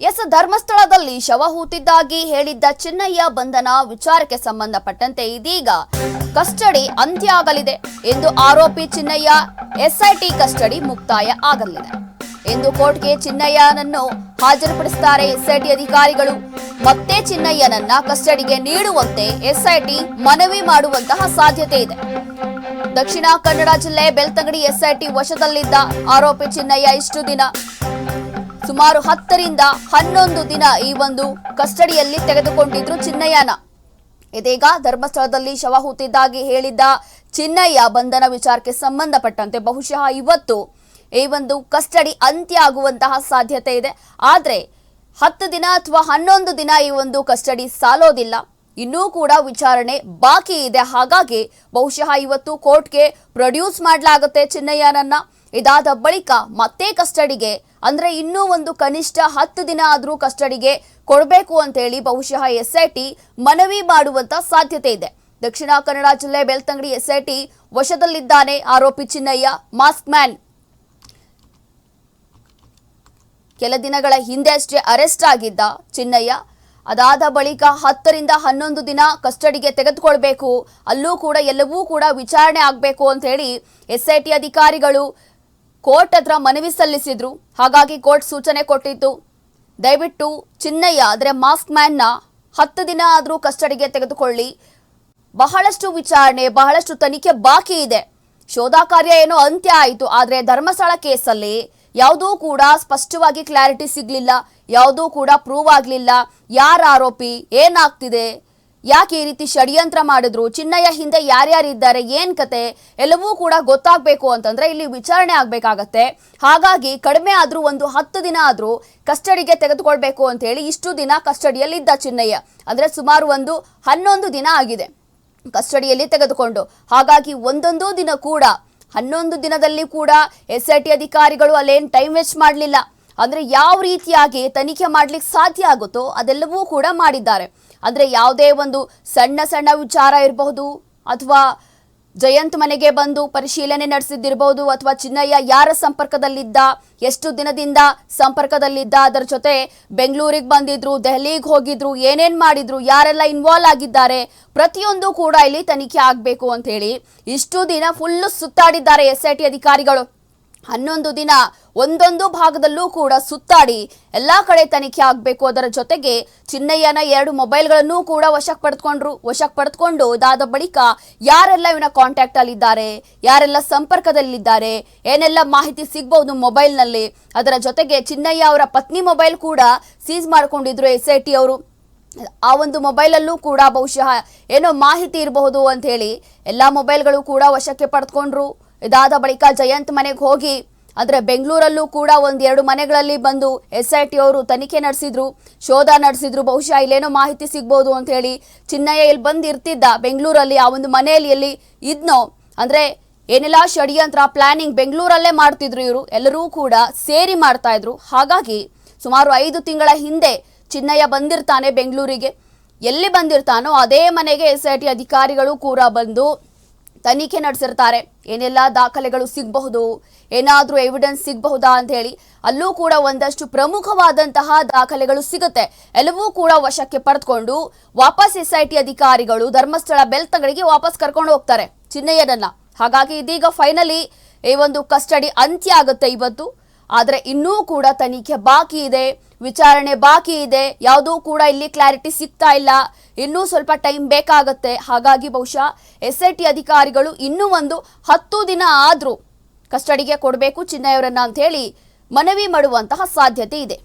S ಧರ್ಮಸ್ಥಳದಲ್ಲಿ ಶವ ಹೂತಿದ್ದಾಗಿ ಹೇಳಿದ್ದ ಚಿನ್ನಯ್ಯ ಬಂಧನ ವಿಚಾರಕ್ಕೆ ಸಂಬಂಧಪಟ್ಟಂತೆ ಇದೀಗ ಕಸ್ಟಡಿ ಅಂತ್ಯ ಆಗಲಿದೆ ಎಂದು ಆರೋಪಿ ಚಿನ್ನಯ್ಯ, ಎಸ್ಐಟಿ ಕಸ್ಟಡಿ ಮುಕ್ತಾಯ ಆಗಲಿದೆ. ಎಂದು ಕೋರ್ಟ್ಗೆ ಚಿನ್ನಯ್ಯನನ್ನು ಹಾಜರುಪಡಿಸುತ್ತಾರೆ ಎಸ್ಐಟಿ ಅಧಿಕಾರಿಗಳು. ಮತ್ತೆ ಚಿನ್ನಯ್ಯನನ್ನ ಕಸ್ಟಡಿಗೆ ನೀಡುವಂತೆ ಎಸ್ಐಟಿ ಮನವಿ ಮಾಡುವಂತಹ ಸಾಧ್ಯತೆ ಇದೆ. ದಕ್ಷಿಣ ಕನ್ನಡ ಜಿಲ್ಲೆ ಬೆಳ್ತಂಗಡಿ ಎಸ್ಐಟಿ ವಶದಲ್ಲಿದ್ದ ಆರೋಪಿ ಚಿನ್ನಯ್ಯ ಇಷ್ಟು ದಿನ ಸುಮಾರು ಹತ್ತರಿಂದ ಹನ್ನೊಂದು ದಿನ ಈ ಒಂದು ಕಸ್ಟಡಿಯಲ್ಲಿ ತೆಗೆದುಕೊಂಡಿದ್ರು ಚಿನ್ನಯ್ಯನ ಇದೀಗ ಧರ್ಮಸ್ಥಳದಲ್ಲಿ ಶವ ಹೂತಿದ್ದಾಗಿ ಹೇಳಿದ್ದ ಚಿನ್ನಯ್ಯ ಬಂಧನ ವಿಚಾರಕ್ಕೆ ಸಂಬಂಧಪಟ್ಟಂತೆ ಬಹುಶಃ ಇವತ್ತು ಈ ಒಂದು ಕಸ್ಟಡಿ ಅಂತ್ಯ ಆಗುವಂತಹ ಸಾಧ್ಯತೆ ಇದೆ. ಆದ್ರೆ ಹತ್ತು ದಿನ ಅಥವಾ ಹನ್ನೊಂದು ದಿನ ಈ ಒಂದು ಕಸ್ಟಡಿ ಸಾಲೋದಿಲ್ಲ. ಇನ್ನೂ ಕೂಡ ವಿಚಾರಣೆ ಬಾಕಿ ಇದೆ. ಹಾಗಾಗಿ ಬಹುಶಃ ಇವತ್ತು ಕೋರ್ಟ್ಗೆ ಪ್ರೊಡ್ಯೂಸ್ ಮಾಡಲಾಗುತ್ತೆ ಚಿನ್ನಯ್ಯನನ್ನ. ಇದಾದ ಬಳಿಕ ಮತ್ತೆ ಕಸ್ಟಡಿಗೆ, ಅಂದ್ರೆ ಇನ್ನೂ ಒಂದು ಕನಿಷ್ಠ ಹತ್ತು ದಿನ ಆದರೂ ಕಸ್ಟಡಿಗೆ ಕೊಡಬೇಕು ಅಂತ ಹೇಳಿ ಬಹುಶಃ ಎಸ್ಐಟಿ ಮನವಿ ಮಾಡುವಂತ ಸಾಧ್ಯತೆ ಇದೆ. ದಕ್ಷಿಣ ಕನ್ನಡ ಜಿಲ್ಲೆ ಬೆಳ್ತಂಗಡಿ ಎಸ್ಐಟಿ ವಶದಲ್ಲಿದ್ದಾನೆ ಆರೋಪಿ ಚಿನ್ನಯ್ಯ, ಮಾಸ್ಕ್ ಮ್ಯಾನ್. ಕೆಲ ದಿನಗಳ ಹಿಂದೆ ಅಷ್ಟೇ ಅರೆಸ್ಟ್ ಆಗಿದ್ದ ಚಿನ್ನಯ್ಯ ಅದಾದ ಬಳಿಕ ಹತ್ತರಿಂದ ಹನ್ನೊಂದು ದಿನ ಕಸ್ಟಡಿಗೆ ತೆಗೆದುಕೊಳ್ಬೇಕು. ಅಲ್ಲೂ ಕೂಡ ಎಲ್ಲವೂ ಕೂಡ ವಿಚಾರಣೆ ಆಗಬೇಕು ಅಂತ ಹೇಳಿ ಎಸ್ಐಟಿ ಅಧಿಕಾರಿಗಳು ಕೋರ್ಟ್ ಹತ್ರ ಮನವಿ ಸಲ್ಲಿಸಿದ್ರು. ಹಾಗಾಗಿ ಕೋರ್ಟ್ ಸೂಚನೆ ಕೊಟ್ಟಿತ್ತು. ದಯವಿಟ್ಟು ಚಿನ್ನಯ್ಯ, ಅಂದರೆ ಮಾಸ್ಕ್ ಮ್ಯಾನ್ನ ಹತ್ತು ದಿನ ಆದರೂ ಕಸ್ಟಡಿಗೆ ತೆಗೆದುಕೊಳ್ಳಿ. ಬಹಳಷ್ಟು ವಿಚಾರಣೆ, ಬಹಳಷ್ಟು ತನಿಖೆ ಬಾಕಿ ಇದೆ. ಶೋಧ ಕಾರ್ಯ ಏನೋ ಅಂತ್ಯ ಆಯಿತು. ಆದರೆ ಧರ್ಮಸ್ಥಳ ಕೇಸಲ್ಲಿ ಯಾವುದೂ ಕೂಡ ಸ್ಪಷ್ಟವಾಗಿ ಕ್ಲಾರಿಟಿ ಸಿಗಲಿಲ್ಲ, ಯಾವುದೂ ಕೂಡ ಪ್ರೂವ್ ಆಗಲಿಲ್ಲ. ಯಾರ ಆರೋಪಿ? ಏನಾಗ್ತಿದೆ? ಯಾಕೆ ಈ ರೀತಿ ಷಡ್ಯಂತ್ರ ಮಾಡಿದ್ರು? ಚಿನ್ನಯ್ಯ ಹಿಂದೆ ಯಾರ್ಯಾರಿದ್ದಾರೆ ಏನ್ ಕತೆ? ಎಲ್ಲವೂ ಕೂಡ ಗೊತ್ತಾಗಬೇಕು ಅಂತಂದ್ರೆ ಇಲ್ಲಿ ವಿಚಾರಣೆ ಆಗಬೇಕಾಗತ್ತೆ. ಹಾಗಾಗಿ ಕಡಿಮೆ ಆದ್ರೂ ಒಂದು ಹತ್ತು ದಿನ ಆದ್ರೂ ಕಸ್ಟಡಿಗೆ ತೆಗೆದುಕೊಳ್ಬೇಕು ಅಂತ ಹೇಳಿ ಇಷ್ಟು ದಿನ ಕಸ್ಟಡಿಯಲ್ಲಿ ಇದ್ದ ಚಿನ್ನಯ್ಯ. ಅಂದ್ರೆ ಸುಮಾರು ಒಂದು ಹನ್ನೊಂದು ದಿನ ಆಗಿದೆ ಕಸ್ಟಡಿಯಲ್ಲಿ ತೆಗೆದುಕೊಂಡು. ಹಾಗಾಗಿ ಒಂದೊಂದು ದಿನ ಕೂಡ ಹನ್ನೊಂದು ದಿನದಲ್ಲಿ ಕೂಡ ಎಸ್ ಐ ಟಿ ಅಧಿಕಾರಿಗಳು ಅಲ್ಲೇನು ಟೈಮ್ ವೇಸ್ಟ್ ಮಾಡಲಿಲ್ಲ. ಅಂದ್ರೆ ಯಾವ ರೀತಿಯಾಗಿ ತನಿಖೆ ಮಾಡ್ಲಿಕ್ಕೆ ಸಾಧ್ಯ ಆಗುತ್ತೋ ಅದೆಲ್ಲವೂ ಕೂಡ ಮಾಡಿದ್ದಾರೆ. ಅಂದ್ರೆ ಯಾವುದೇ ಒಂದು ಸಣ್ಣ ಸಣ್ಣ ವಿಚಾರ ಇರಬಹುದು ಅಥವಾ ಜಯಂತ್ ಮನೆಗೆ ಬಂದು ಪರಿಶೀಲನೆ ನಡೆಸಿದ್ದಿರಬಹುದು ಅಥವಾ ಚಿನ್ನಯ್ಯ ಯಾರ ಸಂಪರ್ಕದಲ್ಲಿದ್ದ, ಎಷ್ಟು ದಿನದಿಂದ ಸಂಪರ್ಕದಲ್ಲಿದ್ದ, ಅದರ ಜೊತೆ ಬೆಂಗಳೂರಿಗೆ ಬಂದಿದ್ರು, ದೆಹಲಿಗೆ ಹೋಗಿದ್ರು, ಏನೇನ್ ಮಾಡಿದ್ರು, ಯಾರೆಲ್ಲ ಇನ್ವಾಲ್ವ್ ಆಗಿದ್ದಾರೆ, ಪ್ರತಿಯೊಂದು ಕೂಡ ಇಲ್ಲಿ ತನಿಖೆ ಆಗಬೇಕು ಅಂತ ಹೇಳಿ ಇಷ್ಟು ದಿನ ಫುಲ್ಲು ಸುತ್ತಾಡಿದ್ದಾರೆ ಎಸ್ ಐ ಟಿ ಅಧಿಕಾರಿಗಳು. ಹನ್ನೊಂದು ದಿನ ಒಂದೊಂದು ಭಾಗದಲ್ಲೂ ಕೂಡ ಸುತ್ತಾಡಿ ಎಲ್ಲಾ ಕಡೆ ತನಿಖೆ ಆಗಬೇಕು. ಅದರ ಜೊತೆಗೆ ಚಿನ್ನಯ್ಯನ ಎರಡು ಮೊಬೈಲ್ಗಳನ್ನು ಕೂಡ ವಶಕ್ಕೆ ಪಡೆದುಕೊಂಡ್ರು. ವಶಕ್ಕೆ ಪಡೆದುಕೊಂಡು ಇದಾದ ಬಳಿಕ ಯಾರೆಲ್ಲ ಇವನ ಕಾಂಟ್ಯಾಕ್ಟ್ ಅಲ್ಲಿದ್ದಾರೆ? ಯಾರೆಲ್ಲ ಸಂಪರ್ಕದಲ್ಲಿದ್ದಾರೆ? ಏನೆಲ್ಲ ಮಾಹಿತಿ ಸಿಗ್ಬಹುದು ಮೊಬೈಲ್ನಲ್ಲಿ? ಅದರ ಜೊತೆಗೆ ಚಿನ್ನಯ್ಯ ಅವರ ಪತ್ನಿ ಮೊಬೈಲ್ ಕೂಡ ಸೀಸ್ ಮಾಡ್ಕೊಂಡಿದ್ರು ಎಸ್ ಐ ಟಿ ಅವರು. ಆ ಒಂದು ಮೊಬೈಲಲ್ಲೂ ಕೂಡ ಬಹುಶಃ ಏನೋ ಮಾಹಿತಿ ಇರಬಹುದು ಅಂತ ಹೇಳಿ ಎಲ್ಲ ಮೊಬೈಲ್ಗಳು ಕೂಡ ವಶಕ್ಕೆ ಪಡೆದುಕೊಂಡ್ರು. ಇದಾದ ಬಳಿಕ ಜಯಂತ್ ಮನೆಗೆ ಹೋಗಿ ಅಂದ್ರೆ ಬೆಂಗಳೂರಲ್ಲೂ ಕೂಡ ಒಂದೆರಡು ಮನೆಗಳಲ್ಲಿ ಬಂದು ಎಸ್ ಐ ಟಿ ಅವರು ತನಿಖೆ ನಡೆಸಿದ್ರು, ಶೋಧ ನಡೆಸಿದ್ರು, ಬಹುಶಃ ಇಲ್ಲೇನೋ ಮಾಹಿತಿ ಸಿಗ್ಬೋದು ಅಂತ ಹೇಳಿ ಚಿನ್ನಯ್ಯ ಇಲ್ಲಿ ಬಂದು ಇರ್ತಿದ್ದ ಬೆಂಗಳೂರಲ್ಲಿ, ಆ ಒಂದು ಮನೆಯಲ್ಲಿ ಎಲ್ಲಿ ಇದ್ನೋ. ಅಂದ್ರೆ ಏನೆಲ್ಲ, ಷಡ್ಯಂತ್ರ, ಪ್ಲಾನಿಂಗ್ ಬೆಂಗಳೂರಲ್ಲೇ ಮಾಡ್ತಿದ್ರು ಇವರು, ಎಲ್ಲರೂ ಕೂಡ ಸೇರಿ ಮಾಡ್ತಾ ಇದ್ರು. ಹಾಗಾಗಿ ಸುಮಾರು ಐದು ತಿಂಗಳ ಹಿಂದೆ ಚಿನ್ನಯ್ಯ ಬಂದಿರ್ತಾನೆ ಬೆಂಗಳೂರಿಗೆ. ಎಲ್ಲಿ ಬಂದಿರ್ತಾನೋ, ಅದೇ ಮನೆಗೆ ಎಸ್ ಐ ಟಿ ಅಧಿಕಾರಿಗಳು ಕೂಡ ಬಂದು ತನಿಖೆ ನಡೆಸಿರ್ತಾರೆ. ಏನೆಲ್ಲ ದಾಖಲೆಗಳು ಸಿಗಬಹುದು? ಏನಾದರೂ ಎವಿಡೆನ್ಸ್ ಸಿಗಬಹುದಾ ಅಂತ ಹೇಳಿ, ಅಲ್ಲೂ ಕೂಡ ಒಂದಷ್ಟು ಪ್ರಮುಖವಾದಂತಹ ದಾಖಲೆಗಳು ಸಿಗುತ್ತೆ. ಎಲ್ಲವೂ ಕೂಡ ವಶಕ್ಕೆ ಪಡೆದುಕೊಂಡು ವಾಪಸ್ ಎಸ್ ಅಧಿಕಾರಿಗಳು ಧರ್ಮಸ್ಥಳ ಬೆಲ್ತಗಳಿಗೆ ವಾಪಸ್ ಕರ್ಕೊಂಡು ಹೋಗ್ತಾರೆ ಚಿನ್ನಯ್ಯನನ್ನ ಹಾಗಾಗಿ ಇದೀಗ ಫೈನಲಿ ಈ ಒಂದು ಕಸ್ಟಡಿ ಅಂತ್ಯ ಆಗುತ್ತೆ ಇವತ್ತು ಆದರೆ ಇನ್ನೂ ಕೂಡ ತನಿಖೆ ಬಾಕಿ ಇದೆ, ವಿಚಾರಣೆ ಬಾಕಿ ಇದೆ. ಯಾವುದೂ ಕೂಡ ಇಲ್ಲಿ ಕ್ಲಾರಿಟಿ ಸಿಗ್ತಾ ಇಲ್ಲ. ಇನ್ನೂ ಸ್ವಲ್ಪ ಟೈಮ್ ಬೇಕಾಗತ್ತೆ. ಹಾಗಾಗಿ ಬಹುಶಃ ಎಸ್ ಐ ಟಿ ಅಧಿಕಾರಿಗಳು ಇನ್ನೂ ಒಂದು ಹತ್ತು ದಿನ ಆದರೂ ಕಸ್ಟಡಿಗೆ ಕೊಡಬೇಕು ಚಿನ್ನಯ್ಯವರನ್ನ ಅಂತ ಹೇಳಿ ಮನವಿ ಮಾಡುವಂತಹ ಸಾಧ್ಯತೆ ಇದೆ.